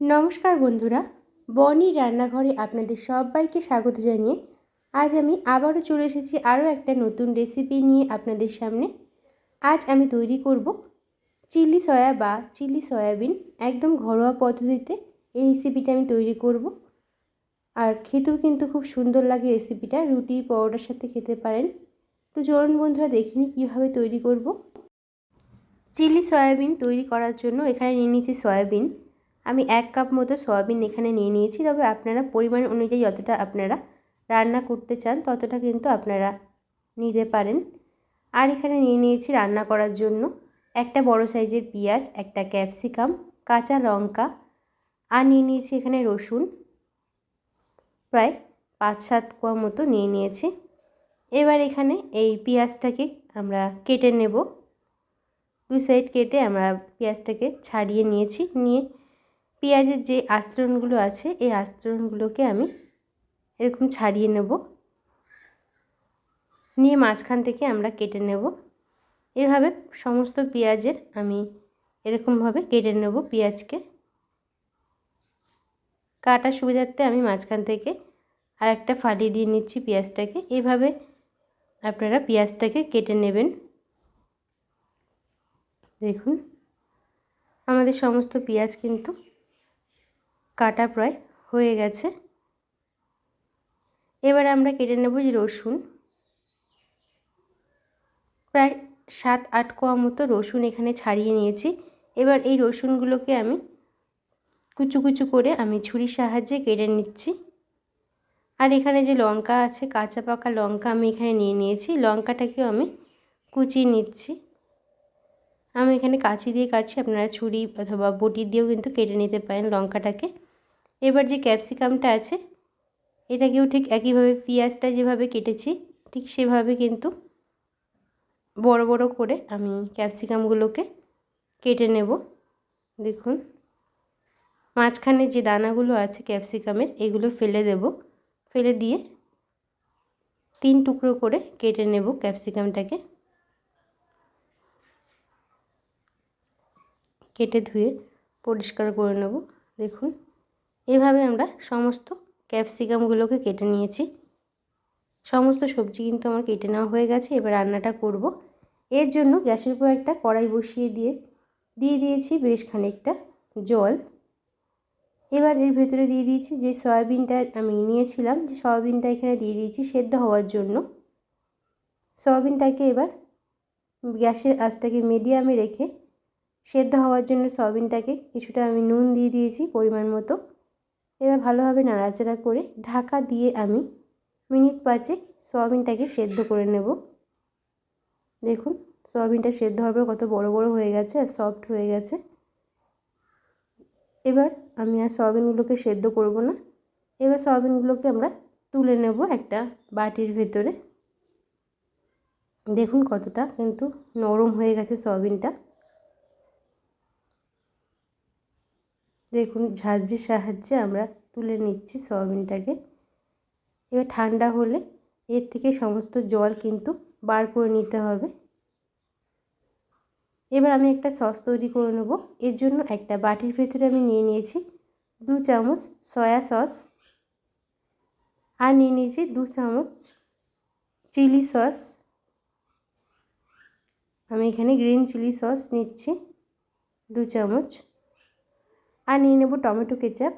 নমস্কার বন্ধুরা, বনি রান্নাঘরে আপনাদের সবাইকে স্বাগত জানিয়ে আজ আমি আবারও চলে এসেছি আরও একটা নতুন রেসিপি নিয়ে আপনাদের সামনে। আজ আমি তৈরি করব চিলি সয়া বা চিলি সয়াবিন। একদম ঘরোয়া পদ্ধতিতে এই রেসিপিটা আমি তৈরি করব। আর খেতেও কিন্তু খুব সুন্দর লাগে রেসিপিটা রুটি, পরোটার সাথে খেতে পারেন। তো চলুন বন্ধুরা দেখিনি কীভাবে তৈরি করব। চিলি সয়াবিন তৈরি করার জন্য এখানে নিয়ে নিয়েছি সয়াবিন। আমি এক কাপ মতো সয়াবিন এখানে নিয়ে নিয়েছি, তবে আপনারা পরিমাণ অনুযায়ী যতটা আপনারা রান্না করতে চান ততটা কিন্তু আপনারা নিতে পারেন। আর এখানে নিয়ে নিয়েছি রান্না করার জন্য একটা বড় সাইজের পেঁয়াজ, একটা ক্যাপসিকাম, কাঁচা লঙ্কা, আর নিয়ে নিয়েছি এখানে রসুন। প্রায় পাঁচ সাত কোয়া মতো নিয়ে নিয়েছি। এবার এখানে এই পেঁয়াজটাকে আমরা কেটে নেব। দু সাইড কেটে আমরা পেঁয়াজটাকে ছাড়িয়ে নিয়েছি, নিয়ে পেঁয়াজের যে আস্তরণগুলো আছে, এই আস্তরণগুলোকে আমি এরকম ছাড়িয়ে নেব। নিয়ে মাঝখান থেকে আমরা কেটে নেব। এভাবে সমস্ত পেঁয়াজের আমি এরকমভাবে কেটে নেব পেঁয়াজকে। কাটার সুবিধার্থে আমি মাঝখান থেকে আর একটা ফালি দিয়ে নিচ্ছি পেঁয়াজটাকে। এভাবে আপনারা পেঁয়াজটাকে কেটে নেবেন। দেখুন, আমাদের সমস্ত পেঁয়াজ কিন্তু কাটা প্রায় হয়ে গেছে। এবার আমরা কেটে নেব যে রসুন। প্রায় সাত আট কোয়া মতো রসুন এখানে ছাড়িয়ে নিয়েছি। এবার এই রসুনগুলোকে আমি কুচু কুচু করে আমি ছুরির সাহায্যে কেটে নিচ্ছি। আর এখানে যে লঙ্কা আছে, কাঁচা পাকা লঙ্কা আমি এখানে নিয়ে নিয়েছি। লঙ্কাটাকেও আমি কুচিয়ে নিচ্ছি। আমি এখানে কাঁচি দিয়ে কাটছি। আপনারা ছুরি অথবা বটি দিয়েও কিন্তু কেটে নিতে পারেন লঙ্কাটাকে। এবার যে ক্যাপসিকামটা আছে, এটাকেও ঠিক একইভাবে পেঁয়াজটা যেভাবে কেটেছি, ঠিক সেভাবে কিন্তু বড় বড় করে আমি ক্যাপসিকামগুলোকে কেটে নেব। দেখুন, মাঝখানে যে দানাগুলো আছে ক্যাপসিকামের, এগুলো ফেলে দেব। ফেলে দিয়ে তিন টুকরো করে কেটে নেব ক্যাপসিকামটাকে। কেটে ধুয়ে পরিষ্কার করে নেব। দেখুন এভাবে আমরা সমস্ত ক্যাপসিকামগুলোকে কেটে নিয়েছি। সমস্ত সবজি কিন্তু আমার কেটে নেওয়া হয়ে গেছে, এবার রান্নাটা করব। এর জন্য গ্যাসের উপর একটা কড়াই বসিয়ে দিয়ে দিয়ে দিয়েছি বেশ খানিকটা জল। এবার এর ভেতরে দিয়ে দিয়েছি যে সয়াবিনটা আমি নিয়েছিলাম, যে সয়াবিনটা এখানে দিয়ে দিয়েছি সেদ্ধ হওয়ার জন্য। সয়াবিনটাকে এবার গ্যাসের আঁচটাকে মিডিয়ামে রেখে সেদ্ধ হওয়ার জন্য সয়াবিনটাকে কিছুটা আমি নুন দিয়ে দিয়েছি পরিমাণ মতো। এবার ভালোভাবে নাড়াচাড়া করে ঢাকা দিয়ে আমি মিনিট পাঁচেক সয়াবিনটাকে সেদ্ধ করে নেব। দেখুন, সয়াবিনটা সেদ্ধ হওয়ার পর কত বড় বড় হয়ে গেছে আর সফট হয়ে গেছে। এবার আমি আর সয়াবিনগুলোকে সেদ্ধ করব না। এবার সয়াবিনগুলোকে আমরা তুলে নেব একটা বাটির ভেতরে। দেখুন কতটা কিন্তু নরম হয়ে গেছে সয়াবিনটা। দেখুন, ঝাঁঝরির সাহায্যে আমরা তুলে নিচ্ছি সয়াবিনটাকে। এবার ঠান্ডা হলে এর থেকে সমস্ত জল কিন্তু বার করে নিতে হবে। এবার আমি একটা সস তৈরি করে নেব। এর জন্য একটা বাটির ভেতরে আমি নিয়ে নিয়েছি দু চামচ সয়া সস আর নিয়ে নিয়েছি দু চামচ চিলি সস। আমি এখানে গ্রিন চিলি সস নিচ্ছি দু চামচ। আর নিয়ে নেব টমেটো কেচাপ।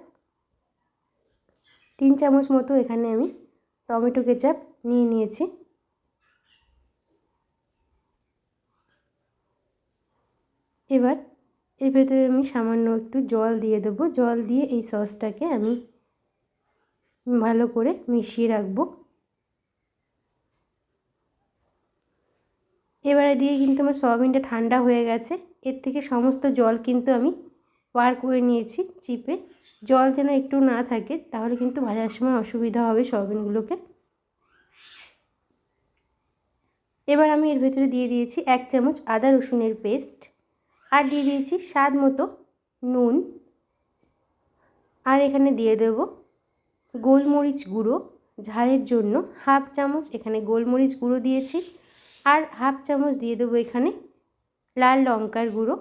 তিন চামচ মতো এখানে আমি টমেটো কেচাপ নিয়ে নিয়েছি। এবার এর ভেতরে আমি সামান্য একটু জল দিয়ে দেবো। জল দিয়ে এই সসটাকে আমি ভালো করে মিশিয়ে রাখব। এবারে দিয়ে কিন্তু আমার সয়াবিনটা ঠান্ডা হয়ে গেছে। এর থেকে সমস্ত জল কিন্তু আমি বার করে নিয়েছি চিপে। জল যেন একটু না থাকে, তাহলে কিন্তু ভাজার সময় অসুবিধা হবে সয়াবিনগুলোকে। এবার আমি এর ভেতরে দিয়ে দিয়েছি এক চামচ আদা রসুনের পেস্ট আর দিয়ে দিয়েছি স্বাদ মতো নুন। আর এখানে দিয়ে দেব গোলমরিচ গুঁড়ো। ঝালের জন্য হাফ চামচ এখানে গোলমরিচ গুঁড়ো দিয়েছি। আর হাফ চামচ দিয়ে দেবো এখানে লাল লঙ্কার গুঁড়ো।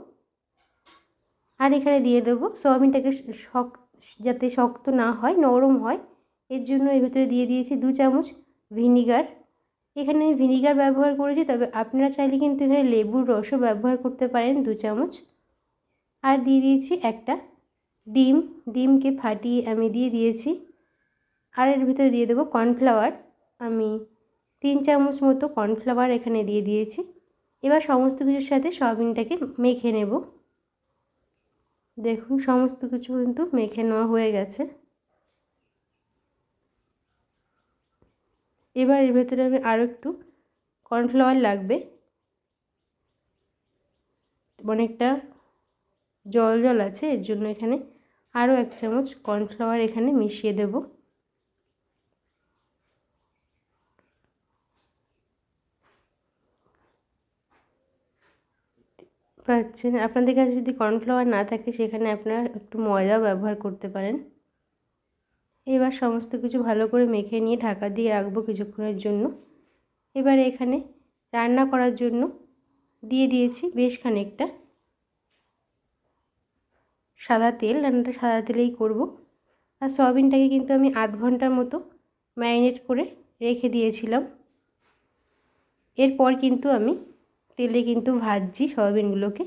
আর এখানে দিয়ে দেবো সোয়াবিনটাকে শক্ত যাতে শক্ত না হয়, নরম হয়, এর জন্য এর ভেতরে দিয়ে দিয়েছি দু চামচ ভিনিগার। এখানে আমি ভিনিগার ব্যবহার করেছি, তবে আপনারা চাইলে কিন্তু এখানে লেবুর রসও ব্যবহার করতে পারেন দু চামচ। আর দিয়ে দিয়েছি একটা ডিম, ডিমকে ফাটিয়ে আমি দিয়ে দিয়েছি। আর এর ভিতরে দিয়ে দেবো কর্নফ্লাওয়ার। আমি তিন চামচ মতো কর্নফ্লাওয়ার এখানে দিয়ে দিয়েছি। এবার সমস্ত কিছুর সাথে সয়াবিনটাকে মেখে নেব। দেখুন, সমস্ত কিছু কিন্তু মেখে নেওয়া হয়ে গেছে। এবার এর ভেতরে আমি আরও একটু কর্নফ্লাওয়ার লাগবে। অনেকটা জল জল আছে, এর জন্য এখানে আরও এক চামচ কর্নফ্লাওয়ার এখানে মিশিয়ে দেব। পাচ্ছেন আপনাদের কাছে যদি কর্নফ্লাওয়ার না থাকে, সেখানে আপনারা একটু ময়দাও ব্যবহার করতে পারেন। এবার সমস্ত কিছু ভালো করে মেখে নিয়ে ঢাকা দিয়ে রাখব কিছুক্ষণের জন্য। এবার এখানে রান্না করার জন্য দিয়ে দিয়েছি বেশ খানিকটা সাদা তেল। রান্নাটা সাদা তেলেই করব। আর সয়াবিনটাকে কিন্তু আমি আধ ঘণ্টার মতো ম্যারিনেট করে রেখে দিয়েছিলাম। এরপর কিন্তু আমি তেলে কিন্তু ভাজছি সয়াবিনগুলোকে।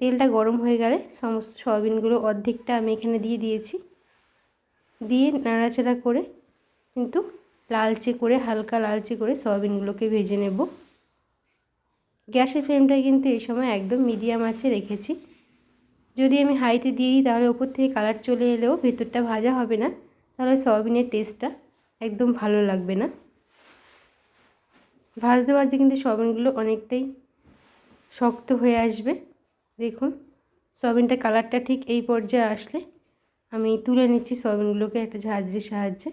তেলটা গরম হয়ে গেলে সমস্ত সয়াবিনগুলো অর্ধেকটা আমি এখানে দিয়ে দিয়েছি। দিয়ে নাড়াচাড়া করে কিন্তু লালচে করে, হালকা লালচে করে সয়াবিনগুলোকে ভেজে নেব। গ্যাসের ফ্লেমটা কিন্তু এই সময় একদম মিডিয়াম আছে রেখেছি। যদি আমি হাইতে দিয়ে দিই তাহলে ওপর থেকে কালার চলে এলেও ভেতরটা ভাজা হবে না, তাহলে সয়াবিনের টেস্টটা একদম ভালো লাগবে না। ভাজতে ভাজতে কিন্তু সয়াবিনগুলো অনেকটাই শক্ত হয়ে আসবে। দেখুন সয়াবিনটা কালারটা ঠিক এই পর্যায়ে আসলে আমি তুলে নিচ্ছি সয়াবিনগুলোকে একটা ঝাঁঝরির সাহায্যে।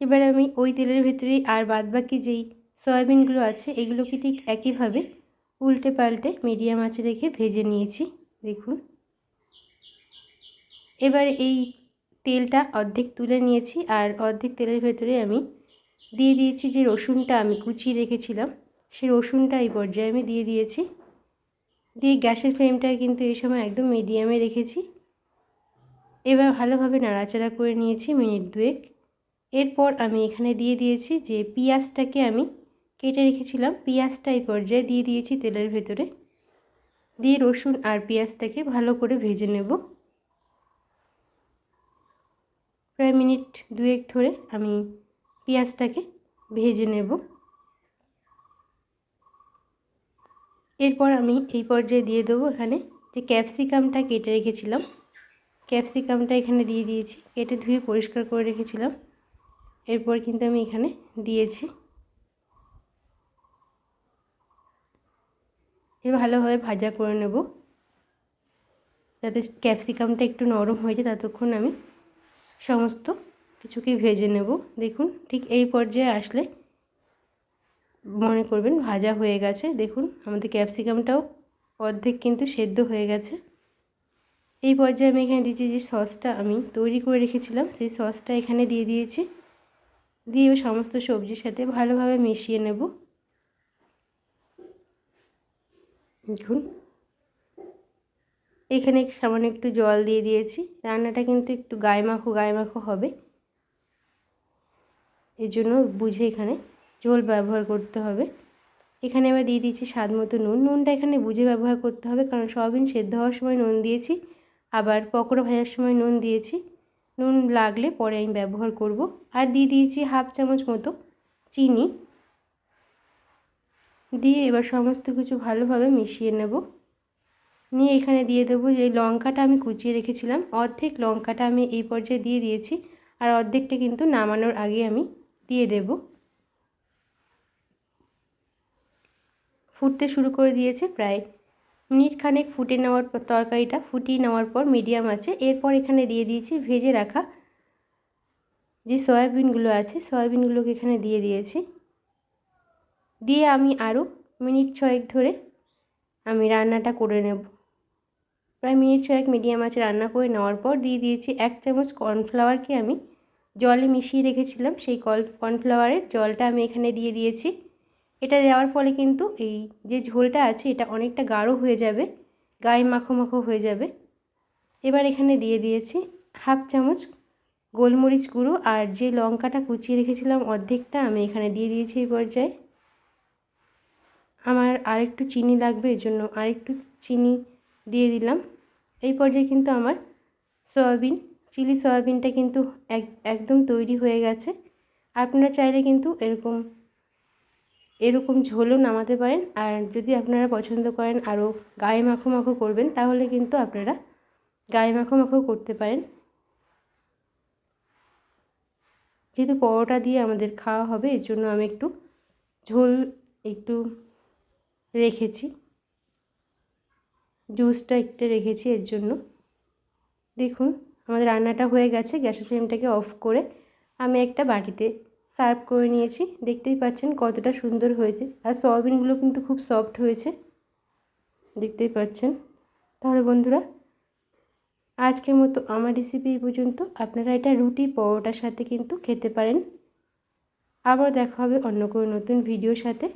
এবার আমি ওই তেলের ভেতরেই আর বাদবাকি যেই সয়াবিনগুলো আছে, এগুলোকে ঠিক একইভাবে উল্টে পাল্টে মিডিয়াম আঁচে রেখে ভেজে নিয়েছি। দেখুন, এবার এই তেলটা অর্ধেক তুলে নিয়েছি আর অর্ধেক তেলের ভেতরে আমি দিয়ে দিয়েছি যে রসুনটা আমি কুচিয়ে রেখেছিলাম সেই রসুনটা এই পর্যায়ে আমি দিয়ে দিয়েছি। দিয়ে গ্যাসের ফ্লেমটা কিন্তু এই সময় একদম মিডিয়ামে রেখেছি। এবার ভালোভাবে নাড়াচাড়া করে নিয়েছি মিনিট দুয়েক। এরপর আমি এখানে দিয়ে দিয়েছি যে পিঁয়াজটাকে আমি কেটে রেখেছিলাম, পেঁয়াজটা এই পর্যায়ে দিয়ে দিয়েছি তেলের ভেতরে। দিয়ে রসুন আর পেঁয়াজটাকে ভালো করে ভেজে নেব। প্রায় মিনিট দুয়েক ধরে আমি পেঁয়াজটাকে ভেজে নেব। এরপর আমি এই পর্যায়ে দিয়ে দেবো এখানে যে ক্যাপসিকামটা কেটে রেখেছিলাম। ক্যাপসিকামটা এখানে দিয়ে দিয়েছি, কেটে ধুয়ে পরিষ্কার করে রেখেছিলাম। এরপর কিন্তু আমি এখানে দিয়েছি। এ ভালোভাবে ভাজা করে নেব। যাতে ক্যাপসিকামটা একটু নরম হয়ে যায়, ততক্ষণ আমি সমস্ত কিছুকে ভেজে নেব। দেখুন, ঠিক এই পর্যায়ে আসলে মনে করবেন ভাজা হয়ে গেছে। দেখুন, আমাদের ক্যাপসিকামটাও অর্ধেক কিন্তু সেদ্ধ হয়ে গেছে। এই পর্যায়ে আমি এখানে দিয়েছি যে সসটা আমি তৈরি করে রেখেছিলাম, সেই সসটা এখানে দিয়ে দিয়েছি। দিয়ে সমস্ত সবজির সাথে ভালোভাবে মিশিয়ে নেব। দেখুন এখানে সামান্য একটু জল দিয়ে দিয়েছি। রান্নাটা কিন্তু একটু গায়ে মাখো গায়ে মাখো হবে। এর জন্য বুঝে এখানে ঝোল ব্যবহার করতে হবে। এখানে এবার দিয়ে দিয়েছি স্বাদ মতো নুন। নুনটা এখানে বুঝে ব্যবহার করতে হবে কারণ সয়াবিন সেদ্ধ হওয়ার সময় নুন দিয়েছি। আবার পকোড়া ভাজার সময় নুন দিয়েছি। নুন লাগলে পরে আমি ব্যবহার করব। আর দিয়ে দিয়েছি হাফ চামচ মতো চিনি। দিয়ে এবার সমস্ত কিছু ভালোভাবে মিশিয়ে নেব। নিয়ে এখানে দিয়ে দেবো। যে লঙ্কাটা আমি কুচিয়ে রেখেছিলাম, অর্ধেক লঙ্কাটা আমি এই পর্যায়ে দিয়ে দিয়েছি আর অর্ধেকটা কিন্তু নামানোর আগে আমি দিয়ে দেব। ফুটতে শুরু করে দিয়েছে প্রায় মিনিট খানেক ফুটে নেওয়ার পর, তরকারিটা ফুটিয়ে নেওয়ার পর মিডিয়াম আছে। এরপর এখানে দিয়ে দিয়েছি ভেজে রাখা যে সয়াবিনগুলো আছে, সয়াবিনগুলোকে এখানে দিয়ে দিয়েছি। দিয়ে আমি আরও মিনিট ছয়েক ধরে আমি রান্নাটা করে নেব। প্রায় মিনিট ছয়েক মিডিয়াম আছে রান্না করে নেওয়ার পর দিয়ে দিয়েছি এক চামচ কর্নফ্লাওয়ারকে আমি জলে মিশিয়ে রেখেছিলাম। সেই কর্নফ্লাওয়ারের জলটা আমি এখানে দিয়ে দিয়েছি। এটা দেওয়ার ফলে কিন্তু এই যে ঝোলটা আছে এটা অনেকটা গাঢ় হয়ে যাবে, গায়ে মাখো মাখো হয়ে যাবে। এবার এখানে দিয়ে দিয়েছি হাফ চামচ গোলমরিচ গুঁড়ো আর যে লঙ্কাটা কুচিয়ে রেখেছিলাম অর্ধেকটা আমি এখানে দিয়ে দিয়েছি এই পর্যায়ে। আমার আরেকটু চিনি লাগবে এর জন্য আরেকটু চিনি দিয়ে দিলাম। এই পর্যায়ে কিন্তু আমার সয়াবিন, চিলি সয়াবিনটা কিন্তু এক, একদম তৈরি হয়ে গেছে। আপনারা চাইলে কিন্তু এরকম এরকম ঝোলও নামাতে পারেন। আর যদি আপনারা পছন্দ করেন আরও গায়ে মাখো মাখো করবেন, তাহলে কিন্তু আপনারা গায়ে মাখো মাখো করতে পারেন। যেহেতু পরোটা দিয়ে আমাদের খাওয়া হবে, এর জন্য আমি একটু ঝোল একটু রেখেছি। জুসটা একটু রেখেছি এর জন্য। দেখুন, আমাদের রান্নাটা হয়ে গেছে, গ্যাসের ফ্লেমটাকে অফ করে আমি একটা বাটিতে সার্ভ করে নিয়েছি। দেখতেই পাচ্ছেন কতটা সুন্দর হয়েছে। আর সয়াবিনগুলো কিন্তু খুব সফট হয়েছে। দেখতেই পাচ্ছেন। তাহলে বন্ধুরা, আজকের মতো আমার রেসিপি এই পর্যন্ত। আপনারা এটা রুটি পরোটার সাথে কিন্তু খেতে পারেন। আবার দেখা হবে অন্য কোনো নতুন ভিডিওর সাথে।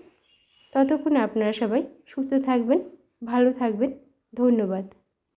ততক্ষণে আপনারা সবাই সুস্থ থাকবেন, ভালো থাকবেন। ধন্যবাদ।